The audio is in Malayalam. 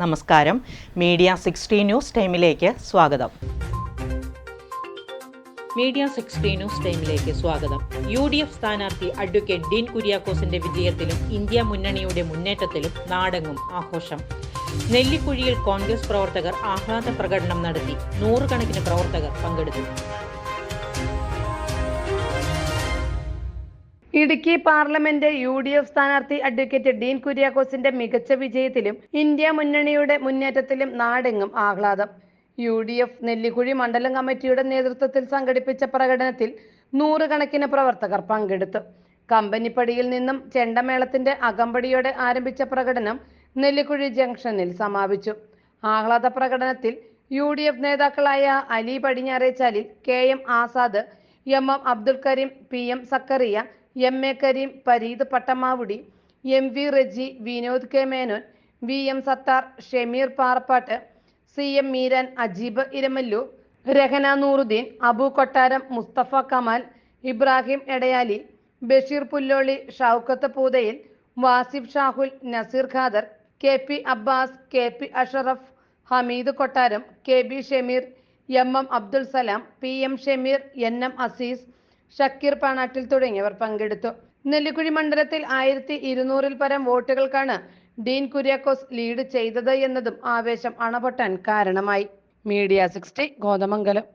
നമസ്കാരം. മീഡിയ സിക്സ്റ്റി ന്യൂസ് ടൈമിലേക്ക് സ്വാഗതം. മീഡിയ സിക്സ്റ്റി ന്യൂസ് ടൈമിലേക്ക് സ്വാഗതം. യു ഡി എഫ് സ്ഥാനാർത്ഥി അഡ്വക്കേറ്റ് ഡീൻ കുര്യാക്കോസിന്റെ വിജയത്തിലും ഇന്ത്യ മുന്നണിയുടെ മുന്നേറ്റത്തിലും നാടെങ്ങും ആഘോഷം. നെല്ലിക്കുഴിയിൽ കോൺഗ്രസ് പ്രവർത്തകർ ആഹ്ലാദ പ്രകടനം നടത്തി. നൂറുകണക്കിന് പ്രവർത്തകർ പങ്കെടുത്തു. Idukki parliament U D F സ്ഥാനാർത്ഥി അഡ്വക്കേറ്റ് ഡീൻ കുര്യാക്കോസിന്റെ മികച്ച വിജയത്തിലും ഇന്ത്യ മുന്നണിയുടെ മുന്നേറ്റത്തിലും നാടെങ്ങും ആഹ്ലാദം. യു ഡി എഫ് നെല്ലിക്കുഴി മണ്ഡലം കമ്മിറ്റിയുടെ നേതൃത്വത്തിൽ സംഘടിപ്പിച്ച പ്രകടനത്തിൽ നൂറുകണക്കിന് പ്രവർത്തകർ പങ്കെടുത്തു. കമ്പനിപ്പടിയിൽ നിന്നും ചെണ്ടമേളത്തിന്റെ അകമ്പടിയോടെ ആരംഭിച്ച പ്രകടനം നെല്ലിക്കുഴി ജംഗ്ഷനിൽ സമാപിച്ചു. ആഹ്ലാദ പ്രകടനത്തിൽ യു ഡി എഫ് നേതാക്കളായ Ali Padinjarechalil K M Azad M M Abdul Kareem P M Sakkariya M A Kareem Pareed Pattamavudi M V Reji Vinod K Menon V M Sathar Shameer Parappattu C M Meeran Ajeeb Iramallu Rahana Nooruddin Abu Kottaram Musthafa Kamal Ibrahim Edayali Basheer Pulloli Shoukath Poothayil Wasif Shahul Naseer Khader K P Abbas K P Ashraf Hameed Kottaram K B Shameer M M Abdul Salam P M Shameer N M Azeez Shakeer Panattil തുടങ്ങിയവർ പങ്കെടുത്തു. നെല്ലിക്കുഴി മണ്ഡലത്തിൽ ആയിരത്തി ഇരുന്നൂറിൽ പരം വോട്ടുകൾക്കാണ് ഡീൻ കുര്യാക്കോസ് ലീഡ് ചെയ്തത് എന്നതും ആവേശം അണപൊട്ടാൻ കാരണമായി. Media sixty Kothamangalam.